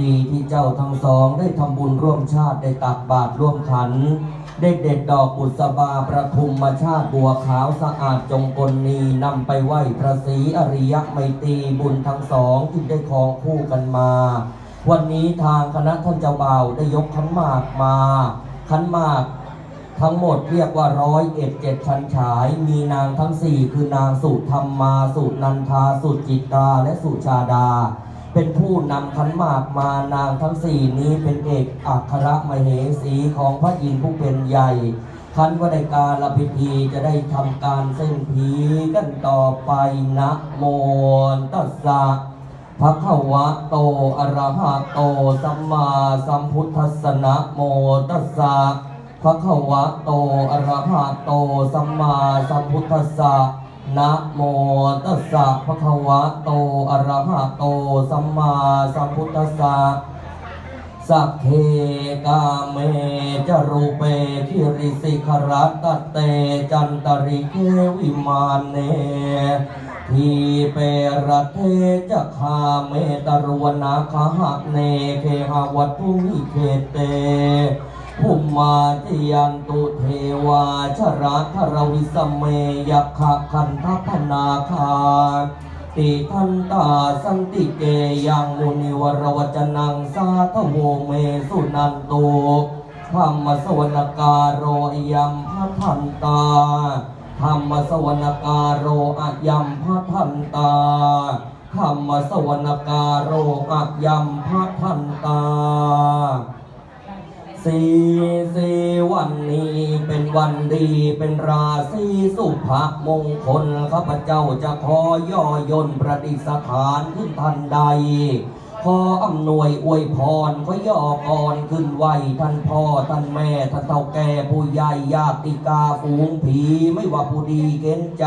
ดีที่เจ้าทั้งสองได้ทำบุญร่วมชาติได้ตักบาตรร่วมขัน ได้เด็ดดอกบุษบาประทุมมาชาติบัวขาวสะอาดจงกลนีนำไปไหว้พระศรีอริยไมตรีบุญทั้งสองที่ได้คองคู่กันมา วันนี้ทางคณะท่านเจ้าบ่าวได้ยกขันหมากมาขันหมากทั้งหมดเรียกว่าร้อยเอ็ดเจ็ดชันฉาย มีนางทั้งสี่คือนางสุธรรมมา สุนันทา สุจิตราและสุชาดา เป็นผู้นำขันหมากมานางทั้งสี่นี้เป็นเอกอัครมเหสีของพระอินผู้เป็นใหญ่คันว่าในการละพิธีจะได้ทำการเส้นผีกันต่อไปนะโมตัสสะภะคะวะโตอรหะโตสัมมาสัมพุทธัสสนะโมตัสสะภะคะวะโตอรหะโตสัมมาสัมพุทธัสสะ นะโมตัสสะภะคะวะโตอะระหะโตสัมมาสัมพุทธัสสะสัพเพกาเมจรูเปคิริสิขรัตเตจันตริเกวิมานเนทีเปรเทจะคาเมตรวนาคหะเนเคหวัตุมิเขเต ภุมมาจยันตุเทวาชราธรวิสเมยักขะคันทัพนาคาติทันตาสันติเกยังมุนิวรวจนังสาทโวเมสุนันตุธรรมสวนการโรยัมพัทันตาธรรมสวนการโรอะยัมพัทันตาธรรมสวนการโรอะยัมพัทันตา สี่สีวันนี้เป็นวันดีเป็นราศีสุภมงคลข้าพเจ้าจะขอย่อยนประดิษฐานขึ้นทันใด ขออำนวยอวยพรขอย่อพรขึ้นไหวท่านพ่อท่านแม่ท่านเฒ่าแก่ผู้ใหญ่ญาติกาฝูงผีไม่ว่าผู้ดีเก้นใจ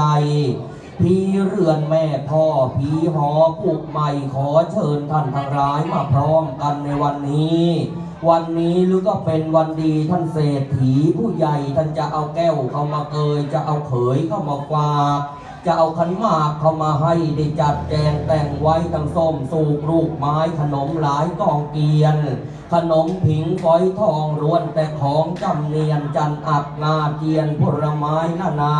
ผีเรือนแม่พ่อผีหอปลูกใหม่ขอเชิญท่านทั้งหลายมาพร้อมกันในวันนี้ วันนี้หรือก็เป็นวันดีท่านเศรษฐีผู้ใหญ่ท่านจะเอาแก้วเข้ามาเกยจะเอาเขยเข้ามาฝากจะเอาขันหมากเข้ามาให้ได้จัดแจงแต่งไว้ทั้งส้มสูกลูกไม้ขนมหลายกองเกียน ขนมผิงฝอยทองร้วนแต่ของจำเนียนจันอับงาเจียนผลไม้นานา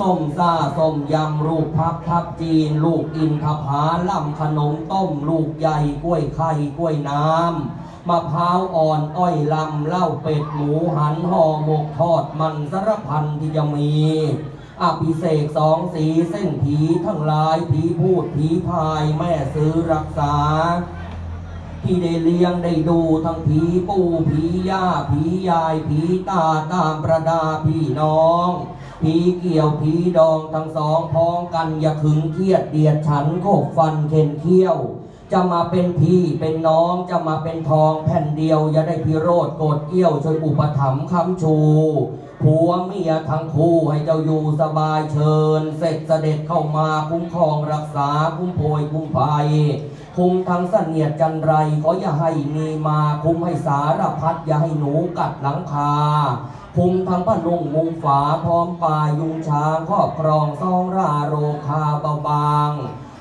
ส้มซ่าส้มยำลูกพับทับจีน ลูกอินทผาล่ำขนมต้ม ลูกใหญ่กล้วยไข่กล้วยน้ำ มะพร้าวอ่อนอ้อยลำเหล้าเป็ดหมูหันห่อหมกทอดมันสารพันที่จะมีอภิเษกสองสีเส้นผีทั้งหลายผีพูดผีพายแม่ซื้อรักษา ที่ได้เลี้ยงได้ดูทั้งผีปู่ผีย่าผียายผีตาตามประดาพี่น้องผีเกี่ยวผีดองทั้งสองพ้องกันอย่าขึงเครียดเดียดฉันโคกฟันเข็นเขี้ยว จะมาเป็นพี่เป็นน้องจะมาเป็นทองแผ่นเดียว อย่าได้พิโรธโกรธเกี้ยว ช่วยอุปถัมภ์ค้ำชูผัวเมียทั้งคู่ให้เจ้าอยู่สบายเชิญ เสร็จเสด็จเข้ามาคุ้มครองรักษาคุ้มโพยคุ้มภัยคุมทั้งเสนียดจันไรขออย่าให้มีมาคุมให้สารพัดอย่าให้หนูกัดหลังคาคุมทั้งผ้านุ่งมุงฝาพร้อมปลายยุงช้างครอบครองซองราโรคาเบาบาง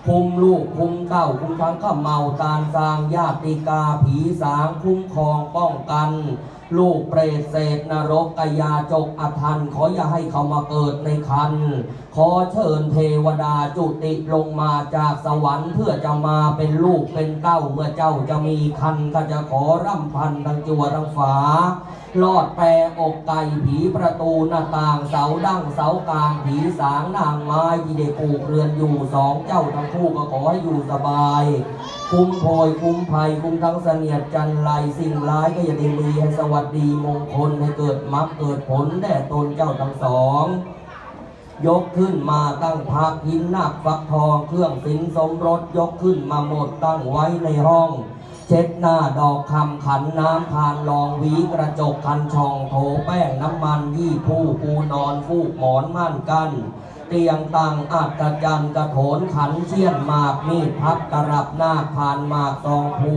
คุมลูกคุมเต้าคุมทั้งข้าเมาตาลสางญาติกาผีสางคุ้มครองป้องกัน ลูกเปรตเศษนรกกายาจกอทันขออย่าให้เขามาเกิดในคันขอเชิญเทวดาจุติลงมาจากสวรรค์เพื่อจะมาเป็นลูกเป็นเต้าเมื่อเจ้าจะมีคันก็จะขอร่ำพันทั้งจัวทั้งฝา ลอดแปรอกไก่ผีประตูหน้าต่างเสาดั้งเสากลางผีสางนางไม้ที่ได้ปลูกเรือนอยู่สองเจ้าทั้งคู่ก็ขอให้อยู่สบาย คุ้มโพยคุ้มภัยคุ้มทั้งเสนียดจันไรสิ่งร้ายก็อย่าได้มีให้สวัสดีมงคลให้เกิดมรรคเกิดผลแด่ตนเจ้าทั้งสองยกขึ้นมาตั้งพักหินหนักฟักทองเครื่องสินสมรสยกขึ้นมาหมดตั้งไว้ในห้อง เช็ดหน้าดอกคำขันน้ำทานรองวีกระจกคันช่องโถแป้งน้ำมันยี่ผู้ปูนอนฟูกหมอนม่านกัน เตียงตังอัศจรรย์กระโถนขันเชี่ยนหมากมีดพับกระรับหน้าผ่านหมากซองภู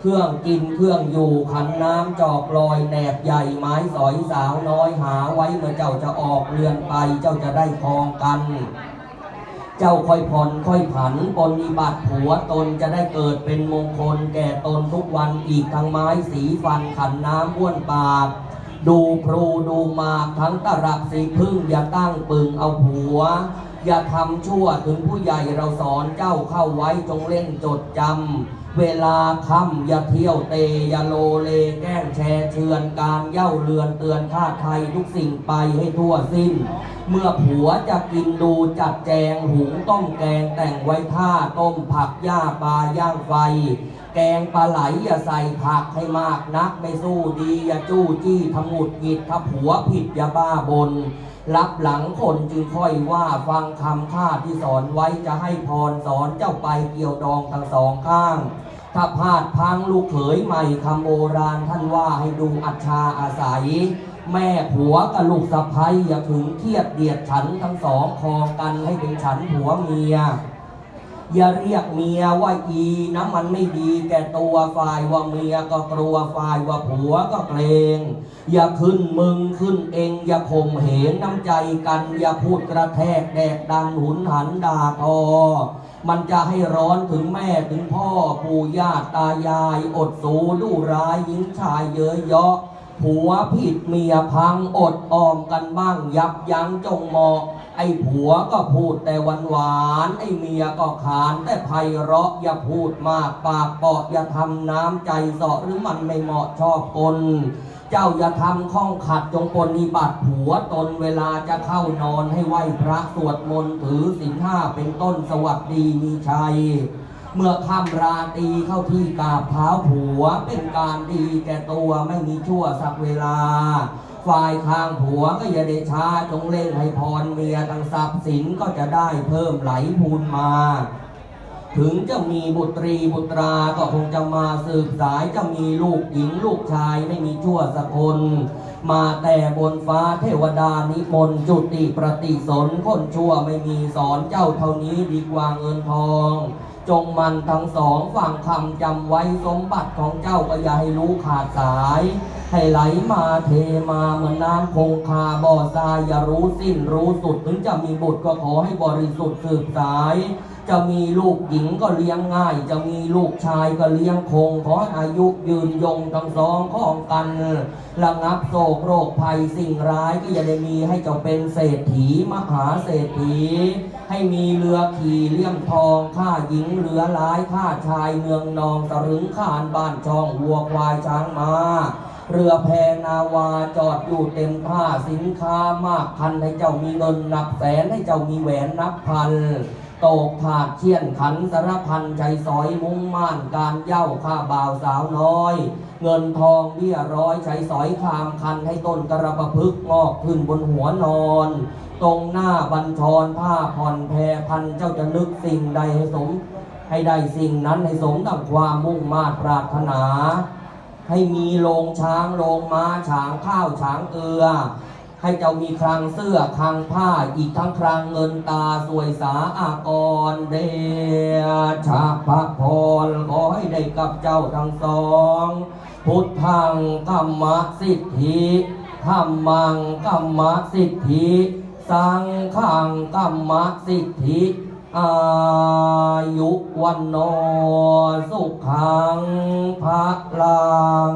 เครื่องกินเครื่องอยู่ขันน้ำจอกลอยแหนบใหญ่ไม้สอยสาวน้อยหาไว้เมื่อเจ้าจะออกเรือนไปเจ้าจะได้ครองกัน เจ้าค่อยผ่อนค่อยผันปนิบัติผัวตนจะได้เกิดเป็นมงคล แก่ตนทุกวันอีกทั้งไม้สีฟันขันน้ำบ้วนปาก ดูพรูดูมากทั้งตรับสีพึ่งอย่าตั้งปึงเอาผัว อย่าทำชั่วถึงผู้ใหญ่เราสอนเจ้าเข้าไว้จงเล่นจดจำเวลาค่ำอย่าเที่ยวเตอย่าโลเลแกล้งแชร์เชือนการเย่าเรือนเตือนท่าไทยทุกสิ่งไปให้ทั่วสิ้น เมื่อผัวจะกินดูจัดแจงหุงต้มแกงแต่งไว้ท่าต้มผักย่าปลาย่างไฟ แกงปลาไหลอย่าใส่ผักให้มากนัก ไม่สู้ดีอย่าจู้จี้ทำหงุดหงิดถ้าผัวผิดอย่าบ้าบน รับหลังคนจึงค่อยว่าฟังคำข้าที่สอนไว้จะให้พรสอนเจ้าไปเกี่ยวดองทั้งสองข้าง ถ้าพลาดพังลูกเขยใหม่คำโบราณท่านว่าให้ดูอัจฉาอาศัย แม่ผัวกับลูกสะใภ้อย่าถึงเครียดเดียดฉันทั้งสองคอกันให้เป็นฉันผัวเมีย อย่าเรียกเมียว่าอีน้ำมันไม่ดีแก่ตัวฝ่ายว่าเมียก็กลัวฝ่ายว่าผัวก็เกรง อย่าขึ้นมึงขึ้นเอง อย่าข่มเหงน้ำใจกัน อย่าพูดกระแทกแดกดันหุนหันด่าทอมันจะให้ร้อนถึงแม่ถึงพ่อปู่ย่าตายาย อดสูดูร้ายหญิงชายเยอะเยาะผัวผิดเมียพังอดออมกันบ้างยับยั้งจงมอง ไอ้ผัวก็พูดแต่หวานหวาน ไอ้เมียก็ขานแต่ไพเราะอย่าพูดมากปากเปาะอย่าทำน้ำใจเสาะหรือมันไม่เหมาะชอบคนเจ้าอย่าทำข้องขัดจงปฏิบัติผัวตนเวลาจะเข้านอนให้ไหวพระสวดมนต์ถือศีลห้าเป็นต้นสวัสดีมีชัย เมื่อค่ำราตรีเข้าที่กราบเท้าผัวเป็นการดีแก่ตัวไม่มีชั่วสักเวลา ฝ่ายข้างผัวก็อย่าได้ช้าจงเล่นให้พรเมียทั้งทรัพย์สินก็จะได้เพิ่มไหลพูนมา ถึงจะมีบุตรีบุตราก็คงจะมาสืบสายจะมีลูกหญิงลูกชายไม่มีชั่วสักคนมาแต่บนฟ้าเทวดานิมนต์จุติประติสนคนชั่วไม่มีสอนเจ้าเท่านี้ดีกว่าเงินทอง จงมันทั้งสองฟังคำจำไว้สมบัติของเจ้าก็อย่าให้รู้ขาดสาย ให้ไหลมาเทมาเหมือนน้ำคงคาบ่อทรายอย่ารู้สิ้นรู้สุด ถึงจะมีบุตรก็ขอให้บริสุทธิ์สืบสาย จะมีลูกหญิงก็เลี้ยงง่าย จะมีลูกชายก็เลี้ยงคง ขออายุยืนยงทั้งสองของกันระงับโศกโรคภัยสิ่งร้ายก็อย่าได้มีให้เจ้าเป็นเศรษฐีมหาเศรษฐี ให้มีเรือขี่เลี่ยมทองข้าหญิงเรือร้ายข้าชายเมืองนองตะรึงข้านบ้านช่องวัวควายช้างมาเรือแพนาวาจอดอยู่เต็มท่าสินค้ามากพันให้เจ้ามีเงินนับแสนให้เจ้ามีแหวนนับพัน โตกถาดเชี่ยนขันสารพันใจสอยมุ่งม่านการเย้าข้าบ่าวสาวน้อย เงินทองเบี้ยร้อยใช้สอยคามคันให้ต้นกระประพฤกงอกขึ้นบนหัวนอน ตรงหน้าบัญชรผ้าผ่อนแพรพันเจ้าจะนึกสิ่งใดให้สม ให้ได้สิ่งนั้นให้สมดังความมุ่งมาตรปรารถนา ให้มีโรงช้างโรงม้าฉางข้าวฉางเกลือ ให้เจ้ามีคลังเสื้อคลังผ้าอีกทั้งคลังเงินตาสวยสาอากรเดชะพระพรขอให้ได้กับเจ้าทั้งสอง พุทธังกัมมะสิทธิธรรมังกัมมะสิทธิ สังฆังกัมมะสิทธิอายุวันโนสุขังพระลัง